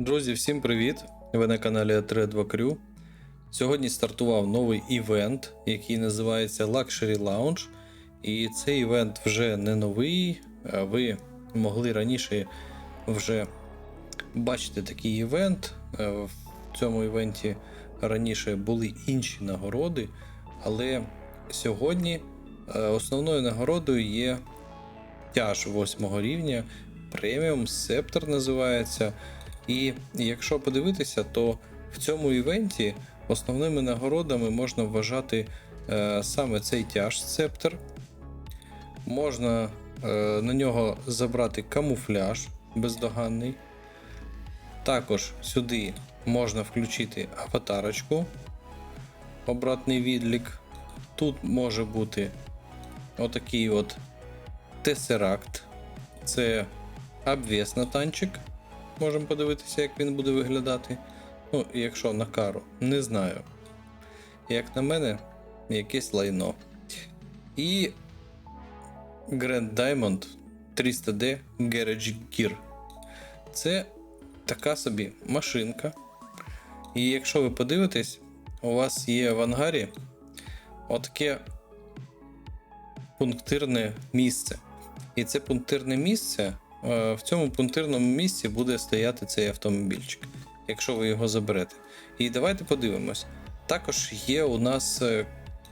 Друзі, всім привіт! Ви на каналі Trade 2 Crew. Сьогодні стартував новий івент, який називається Luxury Lounge. І цей івент вже не новий. Ви могли раніше вже бачити такий івент. В цьому івенті раніше були інші нагороди, але сьогодні основною нагородою є тяж 8 рівня. Преміум Септор називається. І якщо подивитися, то в цьому івенті основними нагородами можна вважати е, саме цей тяж Септор. Можна е, на нього забрати камуфляж бездоганний. Також сюди можна включити аватарочку, обратний відлік. Тут може бути отакий от Тесеракт. Це обвес на танчик. Можемо подивитися, як він буде виглядати. Ну, якщо на кару, не знаю. Як на мене, якесь лайно. І Grand Diamond 300D Garage Gear. Це така собі машинка. І якщо ви подивитесь, у вас є в ангарі отаке пунктирне місце. І це пунктирне місце. Е, В цьому пунктирному місці буде стояти цей автомобільчик, якщо ви його заберете. І давайте подивимось. Також є у нас е,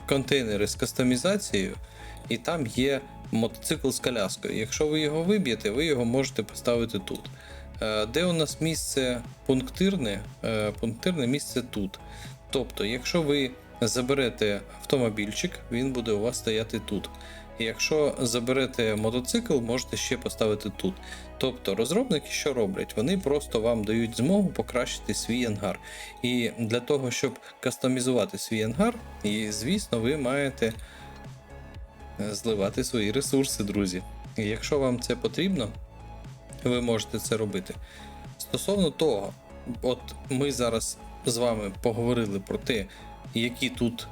контейнери з кастомізацією, і там є мотоцикл з коляскою. Якщо ви його виб'єте, ви його можете поставити тут. Е, Де у нас місце пунктирне? Пунктирне місце тут. Тобто, якщо ви заберете автомобільчик, він буде у вас стояти тут. Якщо заберете мотоцикл, можете ще поставити тут. Тобто розробники що роблять? Вони просто вам дають змогу покращити свій ангар. І для того, щоб кастомізувати свій ангар, і звісно, ви маєте е, зливати свої ресурси, друзі. І якщо вам це потрібно, ви можете це робити. Стосовно того, от ми зараз з вами поговорили про те, які тут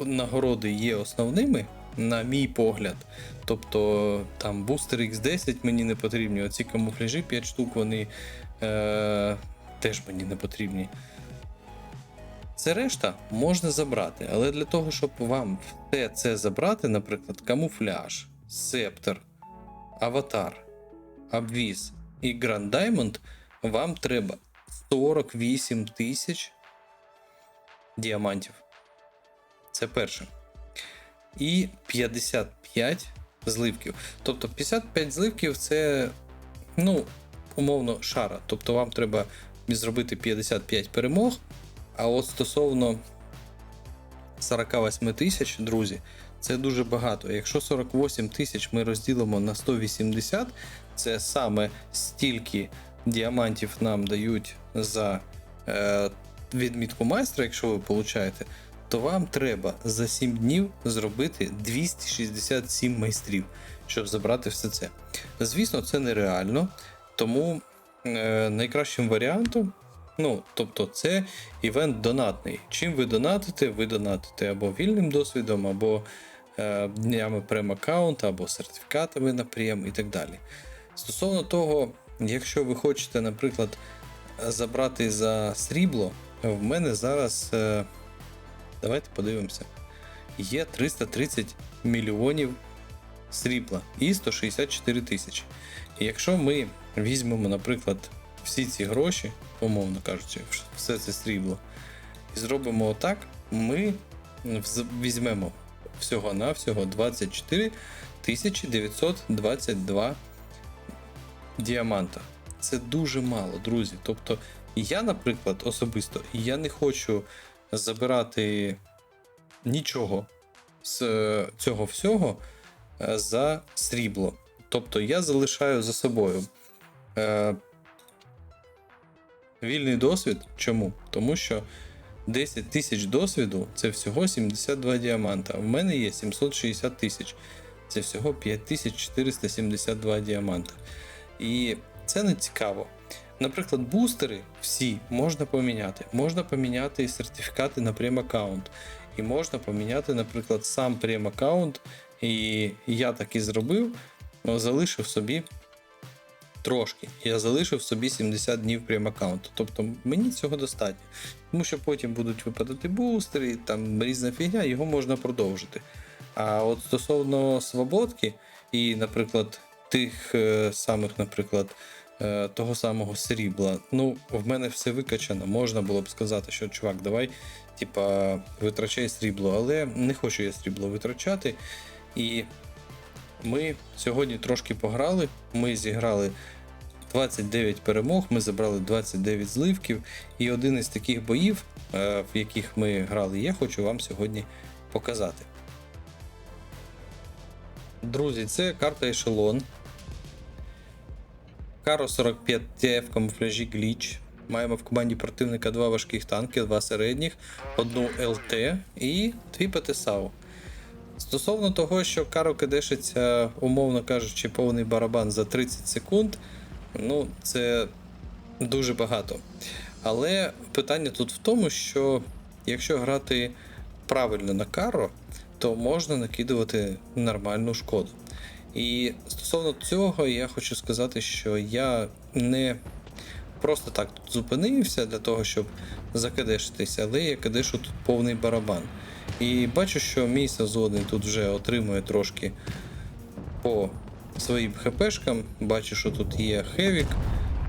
нагороди є основними, на мій погляд. Тобто там бустер X10 мені не потрібні, оці камуфляжі 5 штук, вони е, теж мені не потрібні. Це решта можна забрати, але для того, щоб вам все це забрати, наприклад, камуфляж, септор, аватар, обвіз і Grand Diamond, вам треба 48 тисяч діамантів. Це перше. І 55 зливків. Тобто 55 зливків це, ну, умовно, шара. Тобто вам треба зробити 55 перемог. А от стосовно 48 тисяч, друзі, це дуже багато. Якщо 48 тисяч ми розділимо на 180, це саме стільки діамантів нам дають за е, відмітку майстра, якщо ви получаєте, то вам треба за 7 днів зробити 267 майстрів, щоб забрати все це. Звісно, це нереально, тому е, найкращим варіантом, ну, тобто, це івент донатний. Чим ви донатите, ви донатите або вільним досвідом, або е, днями прем-аккаунта, або сертифікатами на прем і так далі. Стосовно того, якщо ви хочете, наприклад, забрати за срібло, в мене зараз. Е, Давайте подивимося. Є 330 мільйонів срібла і 164 тисячі. І якщо ми візьмемо, наприклад, всі ці гроші, умовно кажучи, все це срібло, і зробимо отак, ми візьмемо всього-навсього 24 922 діаманта. Це дуже мало, друзі. Тобто, я, наприклад, особисто, я не хочу забирати нічого з цього всього е, за срібло. Тобто я залишаю за собою е, вільний досвід. Чому? Тому що 10 тисяч досвіду це всього 72 діаманта. В мене є 760 тисяч. Це всього 5472 діаманта. І це не цікаво. Наприклад, бустери всі можна поміняти. Можна поміняти і сертифікати на прем-аккаунт. І можна поміняти, наприклад, сам прем-аккаунт. І я так і зробив, ну, залишив собі трошки. Я залишив собі 70 днів прям аккаунту. Тобто мені цього достатньо. Тому що потім будуть випадати бустери, там різна фігня, його можна продовжити. А от стосовно свободки і, наприклад, тих е, самих, наприклад, е, того самого срібла, ну, в мене все викачано. Можна було б сказати, що чувак, давай, типа, витрачай срібло, але не хочу я срібло витрачати. І ми сьогодні трошки пограли. Ми зіграли 29 перемог, ми забрали 29 зливків. І один із таких боїв, е, в яких ми грали, я хочу вам сьогодні показати. Друзі, це карта ешелон. Каро 45 t в камуфляжі гліч. Маємо в команді противника два важких танки, два середніх, одну ЛТ і дві ПТСАУ. Стосовно того, що Каро кидешиться, умовно кажучи, повний барабан за 30 секунд, ну це дуже багато. Але питання тут в тому, що якщо грати правильно на Каро, то можна накидувати нормальну шкоду. І стосовно цього, я хочу сказати, що я не просто так тут зупинився для того, щоб закидешитися, але я кидешу тут повний барабан. І бачу, що мій сезонний тут вже отримує трошки по своїм хпшкам. Бачу, що тут є хевік.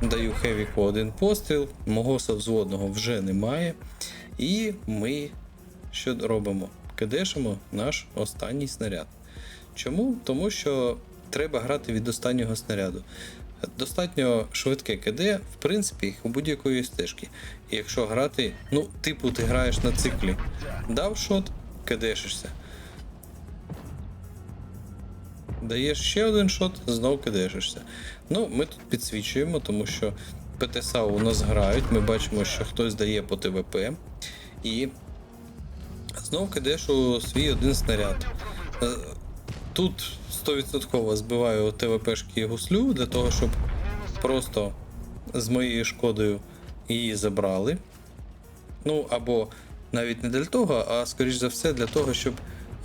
Даю хевіку один постріл, мого совзводного вже немає. І ми що робимо? Кидешимо наш останній снаряд. Чому? Тому що треба грати від останнього снаряду. Достатньо швидке КД, в принципі, у будь-якої стежки. І якщо грати, ну, типу, ти граєш на циклі. Дав шот, кидешишся. Даєш ще один шот, знов кидешишся. Ну, ми тут підсвічуємо, тому що ПТСА у нас грають. Ми бачимо, що хтось дає по ТВП. І знов кидешу свій один снаряд. Тут 100% збиваю ТВПшки гуслю для того, щоб просто з моєю шкодою її забрали. Ну, або навіть не для того, а скоріш за все для того, щоб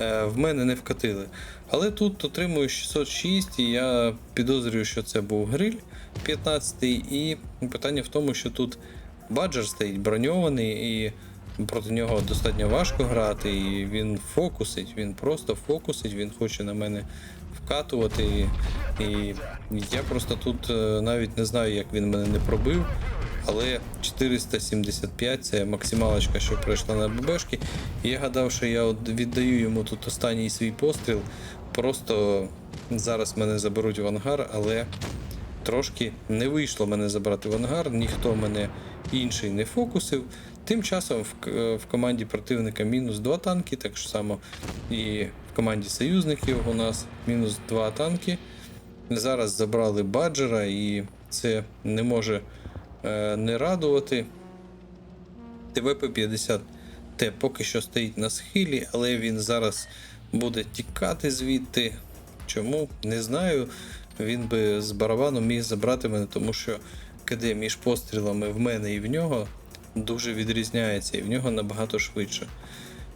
е, в мене не вкатили. Але тут отримую 606, і я підозрюю, що це був гриль 15 І питання в тому, що тут баджер стоїть броньований, і проти нього достатньо важко грати, і він фокусить, він просто фокусить, він хоче на мене вкатувати. І, і я просто тут е, навіть не знаю, як він мене не пробив. Але 475 це максималочка, що пройшла на ББшки. І я гадав, що я віддаю йому тут останній свій постріл. Просто зараз мене заберуть в ангар, але трошки не вийшло мене забрати в ангар, ніхто мене інший не фокусив. Тим часом в, в команді противника мінус 2 танки, так само і в команді союзників у нас мінус 2 танки. Зараз забрали баджера, і це не може е, не радувати. ТВП-50 Т поки що стоїть на схилі, але він зараз буде тікати звідти. Чому? Не знаю. Він би з барабаном міг забрати мене, тому що КД між пострілами в мене і в нього дуже відрізняється, і в нього набагато швидше.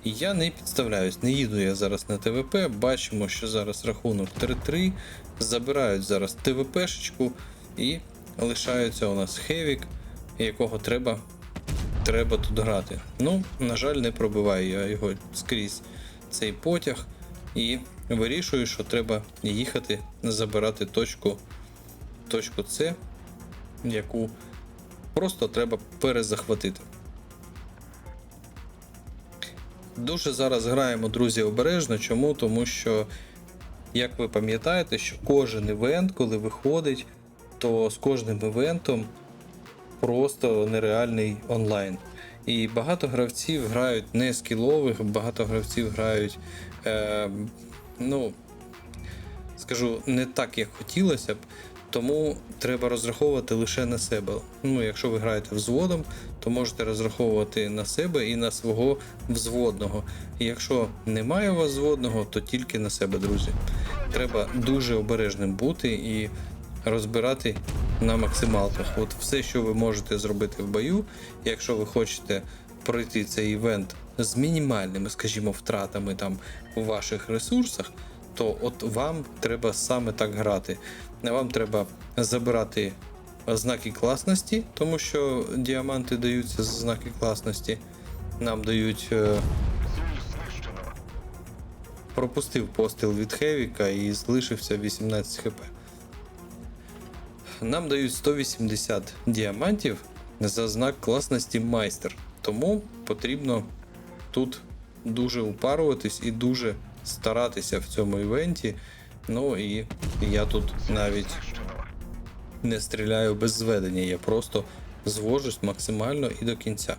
Я не підставляюсь, не їду я зараз на ТВП. Бачимо, що зараз рахунок 3-3. Забирають зараз ТВПшечку і лишається у нас Хевік, якого треба, треба тут грати. Ну, на жаль, не пробиваю я його скрізь цей потяг. І вирішую, що треба їхати забирати точку, точку С, яку просто треба перезахватити. Дуже зараз граємо, друзі, обережно. Чому? Тому що, як ви пам'ятаєте, що кожен івент, коли виходить, то з кожним івентом просто нереальний онлайн. І багато гравців грають не скілових, багато гравців грають, е, ну, скажу, не так, як хотілося б. Тому треба розраховувати лише на себе. Ну, якщо ви граєте взводом, то можете розраховувати на себе і на свого взводного. І якщо немає у вас взводного, то тільки на себе, друзі. Треба дуже обережним бути і розбирати на максималках. От все, що ви можете зробити в бою, якщо ви хочете пройти цей івент з мінімальними, скажімо, втратами там у ваших ресурсах, то от вам треба саме так грати. Вам треба забирати знаки класності, тому що діаманти даються з знаки класності. Нам дають. е, Пропустив постріл від Хевіка і залишився 18 хп. Нам дають 180 діамантів за знак класності майстер. Тому потрібно тут дуже упаруватись і дуже старатися в цьому івенті. Ну і я тут навіть не стріляю без зведення, я просто звожусь максимально і до кінця.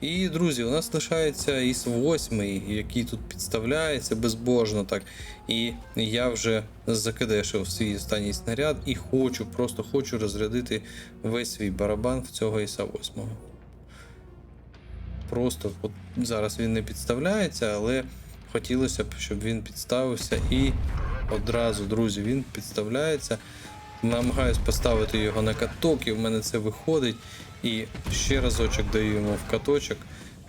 І, друзі, у нас лишається ІС 8, який тут підставляється безбожно так. І я вже закидешив свій останній снаряд і хочу, просто хочу розрядити весь свій барабан в цього ІСа 8. Просто от зараз він не підставляється, але хотілося б, щоб він підставився і одразу, друзі, він підставляється. Намагаюсь поставити його на каток, і в мене це виходить. І ще разочок даю йому в каточок.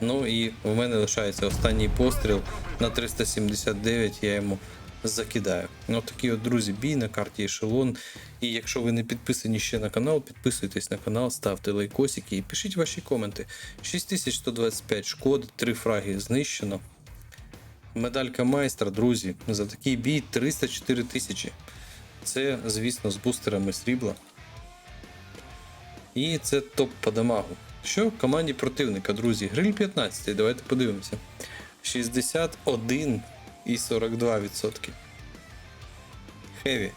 Ну і в мене лишається останній постріл на 379, я йому закидаю. Ну такий от, друзі, бій на карті ешелон. І якщо ви не підписані ще на канал, підписуйтесь на канал, ставте лайкосики і пишіть ваші коменти. 6125 шкод, 3 фраги знищено. Медалька майстра, друзі, за такий бій 304 тисячі. Це, звісно, з бустерами срібла. І це топ по дамагу. Що в команді противника, друзі? Гриль 15, давайте подивимося. 61 і 42%. Хеві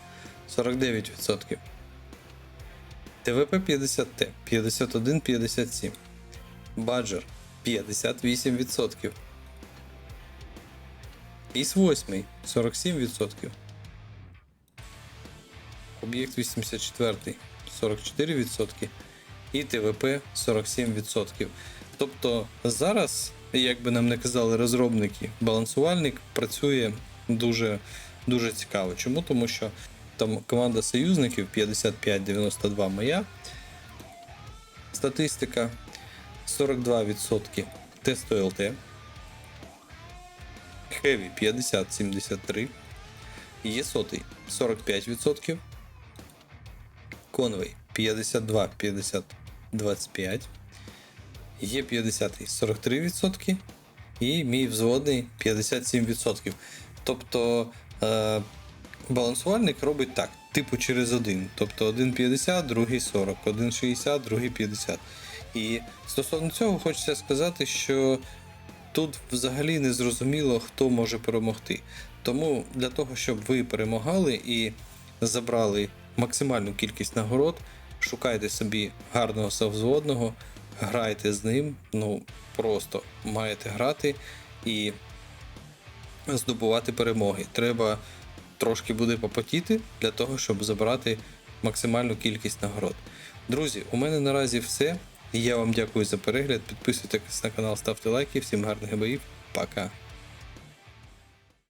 49%. ТВП 50Т 51-57. Баджер 58%. Іс 8 47%. Об'єкт 84 44% і ТВП 47%. Тобто зараз, як би нам не казали розробники, балансувальник працює дуже, дуже цікаво. Чому? Тому що там команда союзників 55-92 моя статистика, 42% тесту ЛТ, Heavy 50-73, Є100 45%, Конвей 52, 50, 25. Є 50 43%. І мій взводний 57%. Тобто е, балансувальник робить так, типу через один. Тобто один 50, другий 40, один 60, другий 50. І стосовно цього хочеться сказати, що тут взагалі не зрозуміло, хто може перемогти. Тому для того, щоб ви перемагали і забрали максимальну кількість нагород, шукайте собі гарного совзводного, грайте з ним. Ну просто маєте грати і здобувати перемоги. Треба трошки буде попотіти для того, щоб забрати максимальну кількість нагород. Друзі, у мене наразі все. Я вам дякую за перегляд. Підписуйтесь на канал, ставте лайки. Всім гарних боїв. Пока.